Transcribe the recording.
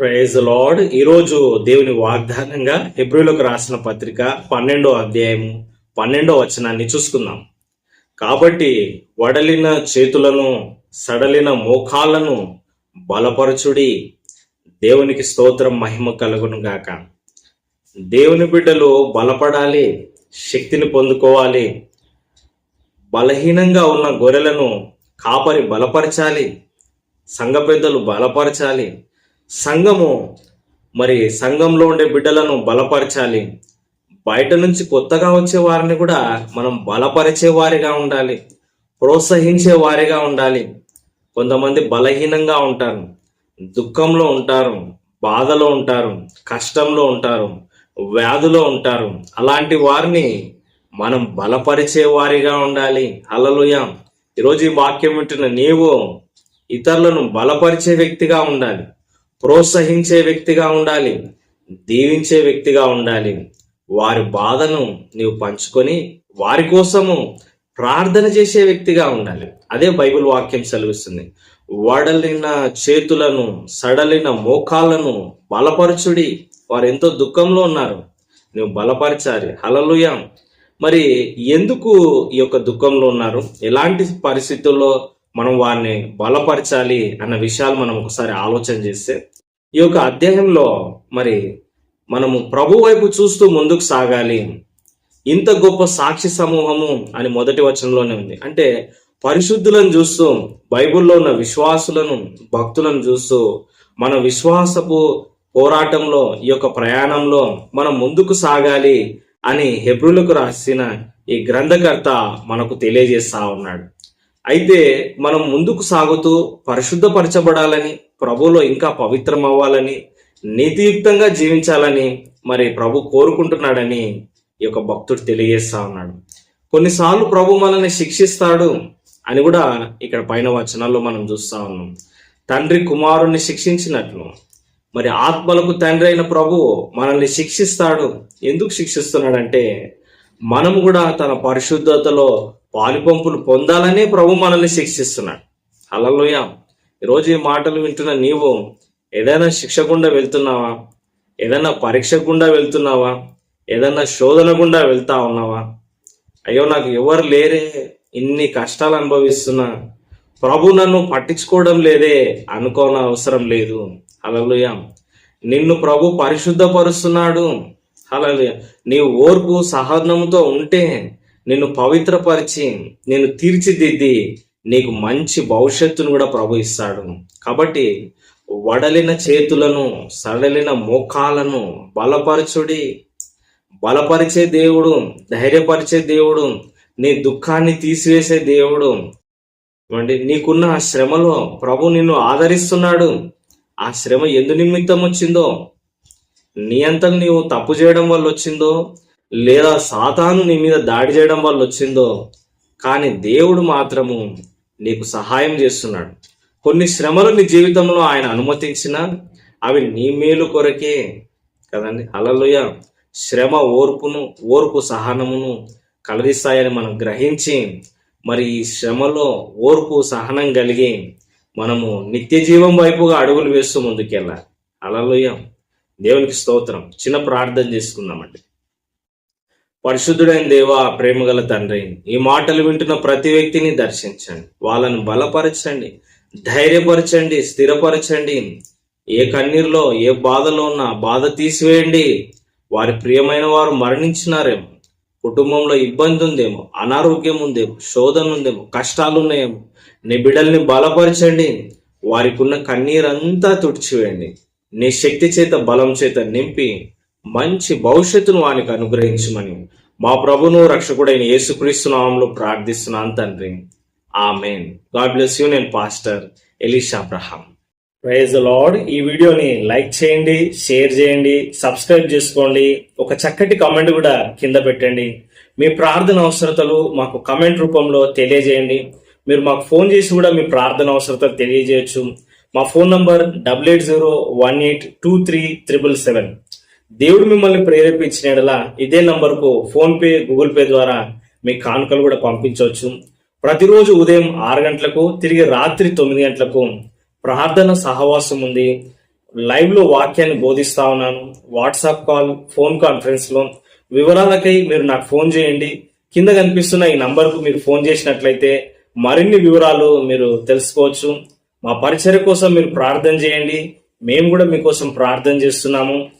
Praise lord ఈరోజు దేవుని వాగ్దానంగా హెబ్రిలకు రాసిన పత్రిక పన్నెండో అధ్యాయము పన్నెండో వచనాన్ని చూసుకుందాం. కాబట్టి వడలిన చేతులను సడలిన మోకాలను బలపరచుడి. దేవునికి స్తోత్రం మహిమ కలుగును గాక. దేవుని బిడ్డలు బలపడాలి శక్తిని పొందుకోవాలి. బలహీనంగా ఉన్న గొర్రెలను కాపరి బలపరచాలి సంఘ పెద్దలు బలపరచాలి. సంఘము మరి సంఘంలో ఉండే బిడ్డలను బలపరచాలి. బయట నుంచి కొత్తగా వచ్చే వారిని కూడా మనం బలపరిచే వారిగా ఉండాలి. ప్రోత్సహించే వారిగా ఉండాలి. కొంతమంది బలహీనంగా ఉంటారు. దుఃఖంలో ఉంటారు. బాధలో ఉంటారు. కష్టంలో ఉంటారు. వ్యాధులో ఉంటారు. అలాంటి వారిని మనం బలపరిచే వారిగా ఉండాలి. అలలుయ ఈరోజు ఈ వాక్యం వింటున్న నీవు ఇతరులను బలపరిచే వ్యక్తిగా ఉండాలి. ప్రోత్సహించే వ్యక్తిగా ఉండాలి దీవించే వ్యక్తిగా ఉండాలి. వారి బాధను నీవు పంచుకొని వారి కోసము ప్రార్థన చేసే వ్యక్తిగా ఉండాలి. అదే బైబిల్ వాక్యం సెలవిస్తుంది. వడలిన చేతులను సడలిన మోకాలను బలపరచుడి. వారు ఎంతో దుఃఖంలో ఉన్నారు. నువ్వు బలపరచాలి. హలలుయ మరి ఎందుకు ఈ యొక్క దుఃఖంలో ఉన్నారు? ఎలాంటి పరిస్థితుల్లో మనం వారిని బలపరచాలి అన్న విషయాలు మనం ఒకసారి ఆలోచన చేస్తే ఈ యొక్క అధ్యాయంలో మరి మనము ప్రభు వైపు చూస్తూ ముందుకు సాగాలి. ఇంత గొప్ప సాక్షి సమూహము అని మొదటి వచనంలోనే ఉంది. అంటే పరిశుద్ధులను చూస్తూ బైబిల్లో ఉన్న విశ్వాసులను భక్తులను చూస్తూ మన విశ్వాసపు పోరాటంలో ఈ యొక్క ప్రయాణంలో మనం ముందుకు సాగాలి అని హెబ్రులకు రాసిన ఈ గ్రంథకర్త మనకు తెలియజేస్తా ఉన్నాడు. అయితే మనం ముందుకు సాగుతూ పరిశుద్ధపరచబడాలని ప్రభులో ఇంకా పవిత్రం అవ్వాలని నీతియుక్తంగా జీవించాలని మరి ప్రభు కోరుకుంటున్నాడని ఈ యొక్క భక్తుడు తెలియజేస్తా ఉన్నాడు. కొన్నిసార్లు ప్రభు మనల్ని శిక్షిస్తాడు అని కూడా ఇక్కడ పైన వచనాల్లో మనం చూస్తా ఉన్నాం. తండ్రి కుమారుణ్ణి శిక్షించినట్లు మరి ఆత్మలకు తండ్రి అయిన ప్రభు మనల్ని శిక్షిస్తాడు. ఎందుకు శిక్షిస్తున్నాడంటే మనము కూడా తన పరిశుద్ధతలో పాలిపంపులు పొందాలనే ప్రభు మనల్ని శిక్షిస్తున్నాడు. అలలోయ ఈరోజు ఈ మాటలు వింటున్న నీవు ఏదైనా శిక్ష గుండా వెళ్తున్నావా? ఏదైనా పరీక్ష గుండా వెళ్తున్నావా? ఏదైనా శోధన గుండా వెళ్తా ఉన్నావా? అయ్యో నాకు ఎవరు లేరే. ఇన్ని కష్టాలు అనుభవిస్తున్నా. ప్రభు నన్ను పట్టించుకోవడం లేదే అనుకోన అవసరం లేదు. అలలుయ నిన్ను ప్రభు పరిశుద్ధపరుస్తున్నాడు. అలలుయ నీ ఓర్పు సహనంతో ఉంటే నిన్ను పవిత్రపరిచి నేను తీర్చిదిద్ది నీకు మంచి భవిష్యత్తును కూడా ప్రభు ఇస్తాడు. కాబట్టి వడలిన చేతులను సడలిన మోకాలను బలపరచుడి. బలపరిచే దేవుడు ధైర్యపరిచే దేవుడు నీ దుఃఖాన్ని తీసివేసే దేవుడు. అంటే నీకున్న ఆ శ్రమలో ప్రభు నిన్ను ఆదరిస్తున్నాడు. ఆ శ్రమ ఎందు నిమిత్తం వచ్చిందో నీ అంతా నీవు తప్పు చేయడం వల్ల వచ్చిందో లేదా సాతాను నీ మీద దాడి చేయడం వల్ల వచ్చిందో కానీ దేవుడు మాత్రము నీకు సహాయం చేస్తున్నాడు. కొన్ని శ్రమలు నీ జీవితంలో ఆయన అనుమతించిన అవి నీ మేలు కొరకే కదండి. అలలుయ శ్రమ ఓర్పును ఓర్పు సహనమును కలరిస్తాయని మనం గ్రహించి మరి ఈ శ్రమలో ఓర్పు సహనం కలిగి మనము నిత్య జీవం వైపుగా అడుగులు వేస్తూ ముందుకెళ్ళాలి. అలలుయ దేవునికి స్తోత్రం. చిన్న ప్రార్థన చేసుకుందామండి. పరిశుద్ధుడైన దేవ ప్రేమగల తండ్రి ఈ మాటలు వింటున్న ప్రతి వ్యక్తిని దర్శించండి. వాళ్ళని బలపరచండి ధైర్యపరచండి స్థిరపరచండి. ఏ కన్నీరులో ఏ బాధలో ఉన్నా బాధ తీసివేయండి. వారి ప్రియమైన వారు మరణించినారేమో కుటుంబంలో ఇబ్బంది ఉందేమో అనారోగ్యం ఉందేమో శోధన ఉందేమో కష్టాలు ఉన్నాయేమో నీ బిడ్డల్ని బలపరచండి. వారికి ఉన్న కన్నీరంతా తుడిచివేయండి. నీ శక్తి చేత బలం చేత నింపి మంచి భవిష్యత్తును వానికి అనుగ్రహించమని మా ప్రభును రక్షకుడైన యేసుక్రీస్తు నామంలో ప్రార్థిస్తున్నాను తండ్రి. ఆమెన్. గాడ్ బ్లెస్ యూ నేను pastor Elisha Abraham. Praise Lord. ఈ వీడియోని లైక్ చేయండి షేర్ చేయండి సబ్స్క్రైబ్ చేసుకోండి. ఒక చక్కటి కామెంట్ కూడా కింద పెట్టండి. మీ ప్రార్థన అవసరతలు మాకు కమెంట్ రూపంలో తెలియజేయండి. మీరు మాకు ఫోన్ చేసి కూడా మీ ప్రార్థన అవసరతలు తెలియజేయచ్చు. మా phone number double eight zero one eight two three triple seven. దేవుడు మిమ్మల్ని ప్రేరేపించిన ఇదే నంబర్కు ఫోన్ పే గూగుల్ పే ద్వారా మీ కానుకలు కూడా పంపించవచ్చు. ప్రతిరోజు ఉదయం ఆరు గంటలకు తిరిగి రాత్రి తొమ్మిది గంటలకు ప్రార్థన సహవాసం ఉంది. లైవ్లో వాక్యాన్ని బోధిస్తా ఉన్నాను. వాట్సాప్ కాల్ ఫోన్ కాన్ఫరెన్స్లో వివరాలకై మీరు నాకు ఫోన్ చేయండి. కింద కనిపిస్తున్న ఈ నంబర్కు మీరు ఫోన్ చేసినట్లయితే మరిన్ని వివరాలు మీరు తెలుసుకోవచ్చు. మా పరిచయ కోసం మీరు ప్రార్థన చేయండి. మేము కూడా మీకోసం ప్రార్థన చేస్తున్నాము.